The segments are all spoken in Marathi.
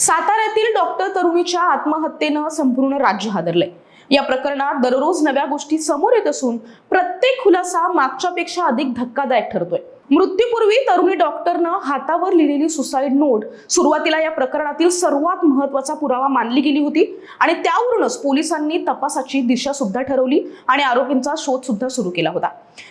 साताऱ्यातील डॉक्टर तरुणीच्या आत्महत्येनं संपूर्ण राज्य हादरले या प्रकरणात दररोज नव्या गोष्टी समोर येत असून प्रत्येक खुलासा मागच्यापेक्षा अधिक धक्कादायक ठरतोय. मृत्यूपूर्वी तरुणी डॉक्टरनं हातावर लिहिलेली सुसाईड नोट सुरुवातीला या प्रकरणातील सर्वात महत्त्वाचा पुरावा मानली गेली होती आणि त्यावरूनच पोलिसांनी तपासाची दिशा सुद्धा ठरवली आणि आरोपींचा शोध सुद्धा सुरू केला होता.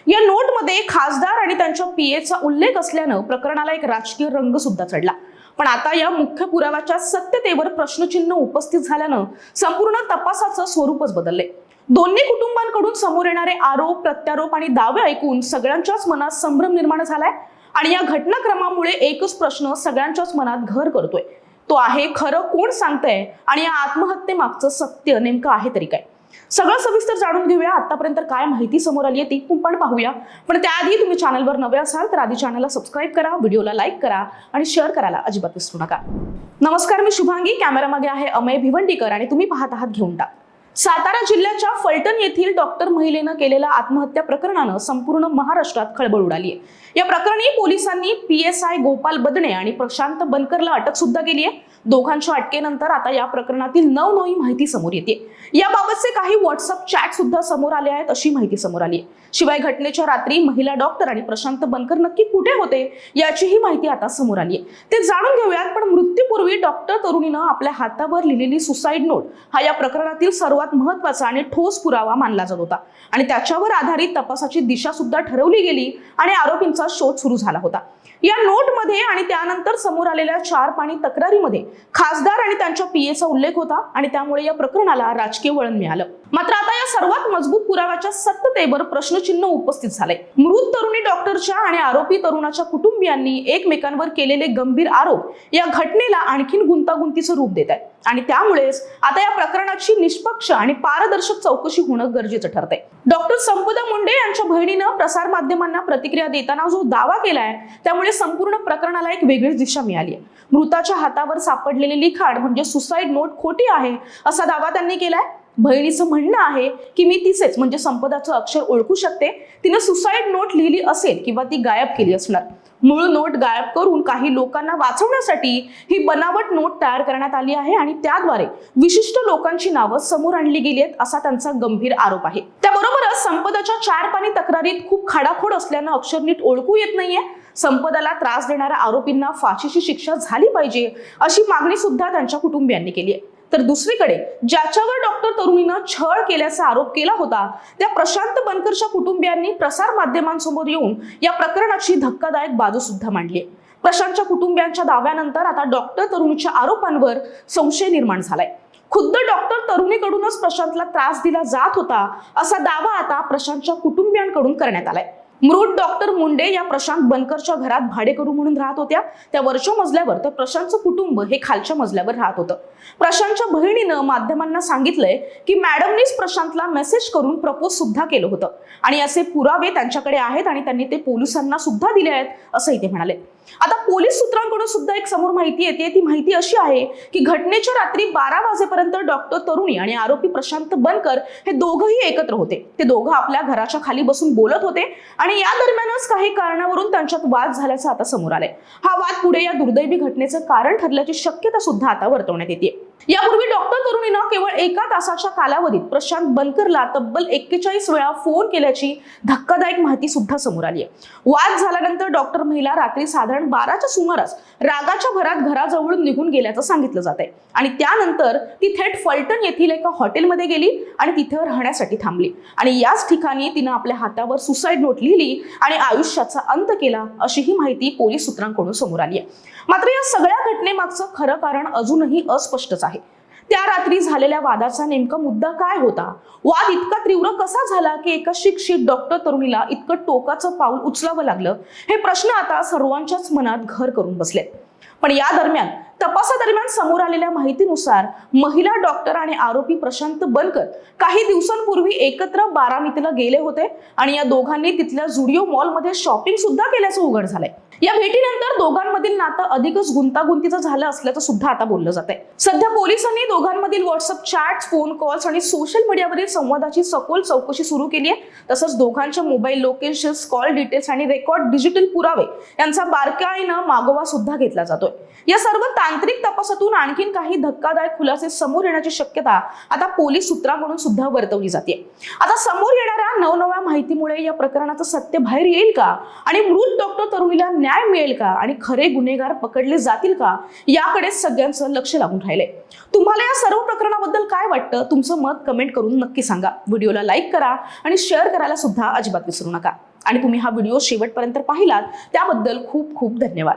या नोटमध्ये खासदार आणि त्यांच्या पीएचा उल्लेख असल्यानं प्रकरणाला एक राजकीय रंग सुद्धा चढला. पण आता या मुख्य पुराव्याच्या सत्यतेवर प्रश्नचिन्ह उपस्थित झाल्यानं संपूर्ण तपासाचं स्वरूपच बदलले दोन्ही कुटुंबांकडून समोर येणारे आरोप प्रत्यारोप आणि दावे ऐकून सगळ्यांच्याच मनात संभ्रम निर्माण झालाय आणि या घटनाक्रमामुळे एकच प्रश्न सगळ्यांच्याच मनात घर करतोय. तो आहे खरं कोण सांगतंय आणि या आत्महत्येमागचं सत्य नेमकं आहे तरी काय? सगळं सविस्तर जाणून घेऊया. आतापर्यंत काय माहिती समोर आली आहे ती पण पाहूया. पण त्याआधी तुम्ही चॅनलवर नवे असाल तर आधी चॅनलला सबस्क्राईब करा व्हिडिओला लाईक करा आणि शेअर करायला अजिबात विसरू नका. नमस्कार मी शुभांगी. कॅमेरामागे आहे अमय भिवंडीकर आणि तुम्ही पाहत आहात घेऊन टाक. सातारा जिल्ह्याच्या फलटण येथील डॉक्टर महिलेनं केलेल्या आत्महत्या प्रकरणानं संपूर्ण महाराष्ट्रात खळबळ उडाली आहे या प्रकरणी पोलिसांनी P S I Gopal Badane आणि प्रशांत बनकरला अटक सुद्धा केली आहे दोघांच्या अटकेनंतर आता या प्रकरणातील नवनवी माहिती समोर येते याबाबतचे काही व्हॉट्सअप चॅट सुद्धा समोर आले आहेत अशी माहिती समोर आली आहे शिवाय घटनेच्या रात्री महिला डॉक्टर आणि प्रशांत बनकर नक्की कुठे होते याचीही माहिती आता समोर आली आहे ते जाणून घेऊयात पण मृत्यूपूर्वी डॉक्टर तरुणीनं आपल्या हातावर लिहिलेली सुसाईड नोट हा या प्रकरणातील सर्व सर्वात महत्त्वाचा आणि ठोस पुरावा मानला जात होता. आणि त्याच्यावर आधारित तपासाची दिशा सुद्धा ठरवली गेली आणि आरोपींचा शोध सुरू झाला होता. या नोटमध्ये आणि त्यानंतर समोर आलेल्या चार पाणी तक्रारीमध्ये खासदार आणि त्यांच्या पीएचा उल्लेख होता आणि त्यामुळे या प्रकरणाला राजकीय वळण मिळालं. मात्र आता या सर्वात मजबूत पुराव्याच्या सत्यतेवर प्रश्नचिन्ह उपस्थित झाले मृत तरुणी डॉक्टर आरोपी तरुणाच्या कुटुंबियांनी एकमेकांवर केलेले गंभीर आरोप या घटनेला आणखीन गुंतागुंतीचं रूप देत आहे आणि त्यामुळेच आता या प्रकरणाची निष्पक्ष आणि पारदर्शक चौकशी होणं गरजेचं ठरतंय. डॉक्टर संपदा मुंडे यांच्या बहिणीनं प्रसार माध्यमांना प्रतिक्रिया देताना जो दावा केलाय त्यामुळे संपूर्ण प्रकरणाला एक वेगळीच दिशा मिळाली आहे. मृताच्या हातावर सापडलेली लिखाण म्हणजे सुसाईड नोट खोटी आहे असा दावा त्यांनी केलाय. बहिणीचं म्हणणं आहे की मी तिचेच म्हणजे संपदाचं अक्षर ओळखू शकते. तिनं सुसाईड नोट लिहिली असेल किंवा ती गायब केली असणार. मूळ नोट गायब करून काही लोकांना वाचवण्यासाठी ही बनावट नोट तयार करण्यात आली आहे आणि त्याद्वारे विशिष्ट लोकांची नावं समोर आणली गेली आहेत असा त्यांचा गंभीर आरोप आहे. त्याबरोबरच संपदाच्या चार पाणी तक्रारीत खूप खाडाखोड असल्यानं अक्षर नीट ओळखू येत नाहीये. संपदाला त्रास देणाऱ्या आरोपींना फाशीची शिक्षा झाली पाहिजे अशी मागणी सुद्धा त्यांच्या कुटुंबियांनी केली आहे. तर दुसरीकडे ज्याच्यावर डॉक्टर तरुणीनं छळ केल्याचा आरोप केला होता त्या प्रशांत बनकरच्या कुटुंबियांनी प्रसार माध्यमांसमोर येऊन या प्रकरणाची धक्कादायक बाजू सुद्धा मांडली. प्रशांतच्या कुटुंबियांच्या दाव्यानंतर आता डॉक्टर तरुणीच्या आरोपांवर संशय निर्माण झालाय. खुद्द डॉक्टर तरुणीकडूनच प्रशांतला त्रास दिला जात होता असा दावा आता प्रशांतच्या कुटुंबियांकडून करण्यात आलाय. मृत डॉक्टर मुंडे या प्रशांत बनकरच्या घरात भाडेकरू म्हणून राहत होत्या. त्या वरच्या मजल्यावर तर प्रशांतचं कुटुंब हे खालच्या मजल्यावर राहत होतं. प्रशांतच्या बहिणीनं माध्यमांना सांगितलंय की मॅडमनीच प्रशांतला मेसेज करून प्रपोज सुद्धा केलं होतं. आणि असे पुरावे त्यांच्याकडे आहेत आणि त्यांनी ते पोलिसांना सुद्धा दिले आहेत असंही ते म्हणाले. आता पोलीस सूत्रांकडून सुद्धा एक समोर माहिती येते. ती माहिती अशी आहे की घटनेच्या रात्री बारा वाजेपर्यंत डॉक्टर तरुणी आणि आरोपी प्रशांत बनकर हे दोघंही एकत्र होते. ते दोघं आपल्या घराच्या खाली बसून बोलत होते आणि आणि या दरम्यानच काही कारणावरून त्यांच्यात वाद झाल्याचं आता समोर आलंय. हा वाद पुढे या दुर्दैवी घटनेचं कारण ठरल्याची शक्यता सुद्धा आता वर्तवण्यात येते यापूर्वी डॉक्टर तरुणीनं केवळ एका तासाच्या कालावधीत प्रशांत बलकरला तब्बल एक्केचाळीस वेळा फोन केल्याची धक्कादायक माहिती सुद्धा समोर आली आहे. वाद झाल्यानंतर डॉक्टर महिला रात्री साधारण बाराच्या सुमारास रागाच्या भरात घराजवळून निघून गेल्याचं सांगितलं जात आहे आणि त्यानंतर ती थेट फलटण येथील एका हॉटेलमध्ये गेली आणि तिथं राहण्यासाठी थांबली. आणि याच ठिकाणी तिनं आपल्या हातावर सुसाईड नोट लिहिली आणि आयुष्याचा अंत केला अशी ही माहिती पोलीस सूत्रांकडून समोर आली आहे. मात्र या सगळ्या घटनेमागचं खरं कारण अजूनही अस्पष्टच आहे. त्या रात्री झालेल्या वादाचा नेमका मुद्दा काय होता? वाद इतका तीव्र कसा झाला की एका शिक्षित डॉक्टर तरुणीला इतकं टोकाचं पाऊल उचलावं लागलं? हे प्रश्न आता सर्वांच्याच मनात घर करून बसले पण या दरम्यान तपासादरम्यान समोर आलेल्या माहितीनुसार महिला डॉक्टर आणि आरोपी प्रशांत बनकर काही दिवसांपूर्वी एकत्र बारामतीला गेले होते आणि या दोघांनी तिथल्या जुडिओ मॉलमध्ये शॉपिंग सुद्धा केल्याचं उघड झालंय. या भेटीनंतर दोघांमधील नातं अधिकच गुंतागुंतीचं झालं असल्याचं सुद्धा आता बोललं जात आहे सध्या पोलिसांनी दोघांमधील व्हॉट्सअप चॅट फोन कॉल्स आणि सोशल मीडियावरील संवादाची सखोल चौकशी सुरू केली आहे तसंच दोघांच्या मोबाईल लोकेशन्स कॉल डिटेल्स आणि रेकॉर्ड डिजिटल पुरावे यांचा बारकाईनं मागोवा सुद्धा घेतला जातोय. या सर्व तांत्रिक तपासातून आणखीन काही धक्कादायक खुलासे समोर येण्याची शक्यता आता पोलीस सूत्रांकडून सुद्धा वर्तवली जाते. आता समोर येणाऱ्या नवनव्या माहितीमुळे या प्रकरणाचं सत्य बाहेर येईल का? आणि मृत डॉक्टर तरुणीला न्याय मिळेल का? आणि खरे गुन्हेगार पकडले जातील का? याकडे सगळ्यांचं लक्ष लागून राहिलंय. तुम्हाला या सर्व प्रकरणाबद्दल काय वाटतं? तुमचं मत कमेंट करून नक्की सांगा. व्हिडिओला लाईक करा आणि शेअर करायला सुद्धा अजिबात विसरू नका. आणि तुम्ही हा व्हिडिओ शेवटपर्यंत पाहिलात त्याबद्दल खूप खूप धन्यवाद.